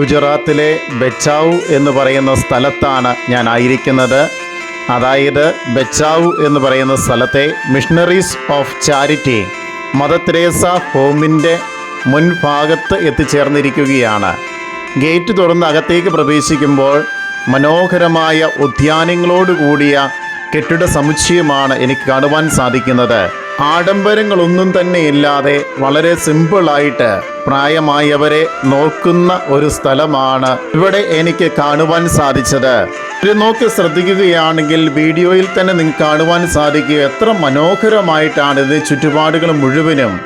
ഗുജറാത്തിലെ ബെച്ചാവു എന്ന് പറയുന്ന സ്ഥലത്താണ് ഞാൻ ആയിരിക്കുന്നത്. അതായത് ബെച്ചാവു എന്ന് പറയുന്ന സ്ഥലത്തെ missionaries of charity mother Teresa ഹോമിന്റെ മുൻഭാഗത്ത് എത്തിച്ചേർന്നിരിക്കുകയാണ്. ഗേറ്റ് തുറന്ന് അകത്തേക്ക് പ്രവേശിക്കുമ്പോൾ മനോഹരമായ ഉദ്യാനങ്ങളോടുകൂടിയ കെട്ടിട സമുച്ചയമാണ് എനിക്ക് കാണുവാൻ സാധിക്കുന്നത്. ആഡംബരങ്ങളൊന്നും തന്നെ ഇല്ലാതെ വളരെ സിമ്പിളായിട്ട് പ്രായമായവരെ നോക്കുന്ന ഒരു സ്ഥലമാണ് ഇവിടെ എനിക്ക് കാണുവാൻ സാധിച്ചത്. ഒരു നോക്കി ശ്രദ്ധിക്കുകയാണെങ്കിൽ വീഡിയോയിൽ തന്നെ നിങ്ങൾക്ക് കാണുവാൻ സാധിക്കുക എത്ര മനോഹരമായിട്ടാണ് ഇത് ചുറ്റുപാടുകൾ മുഴുവനും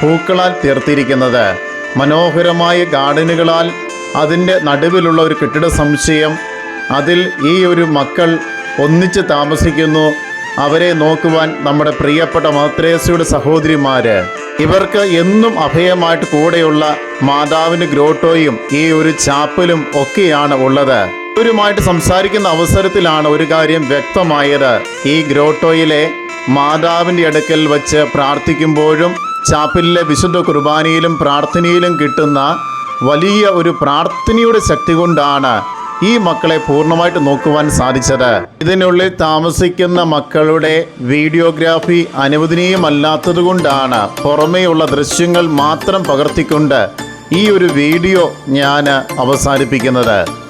പൂക്കളാൽ തീർത്തിരിക്കുന്നത്. മനോഹരമായ ഗാർഡനുകളാൽ അതിന്റെ നടുവിലുള്ള ഒരു കെട്ടിട സമുച്ചയം അതിൽ ഈ ഒരു മക്കൾ ഒന്നിച്ച് താമസിക്കുന്നു. അവരെ നോക്കുവാൻ നമ്മുടെ പ്രിയപ്പെട്ട മദ്രേസയുടെ സഹോദരിമാര്. ഇവർക്ക് എന്നും അഭയമായിട്ട് കൂടെയുള്ള മാതാവിന് ഗ്രോട്ടോയും ഈ ഒരു ചാപ്പലും ഒക്കെയാണ് ഉള്ളത്. ഇവരുമായിട്ട് സംസാരിക്കുന്ന അവസരത്തിലാണ് ഒരു കാര്യം വ്യക്തമായത്. ഈ ഗ്രോട്ടോയിലെ മാതാവിന്റെ അടുക്കൽ വച്ച് പ്രാർത്ഥിക്കുമ്പോഴും ചാപ്പലിലെ വിശുദ്ധ കുർബാനയിലും പ്രാർത്ഥനയിലും കിട്ടുന്ന വലിയ ഒരു പ്രാർത്ഥനയുടെ ശക്തി കൊണ്ടാണ് ഈ മക്കളെ പൂർണമായിട്ട് നോക്കുവാൻ സാധിച്ചത്. ഇതിനുള്ളിൽ താമസിക്കുന്ന മക്കളുടെ വീഡിയോഗ്രാഫി അനുവദനീയമല്ലാത്തതുകൊണ്ടാണ് പുറമേയുള്ള ദൃശ്യങ്ങൾ മാത്രം പകർത്തിക്കൊണ്ട് ഈ ഒരു വീഡിയോ ഞാൻ അവസാനിപ്പിക്കുന്നത്.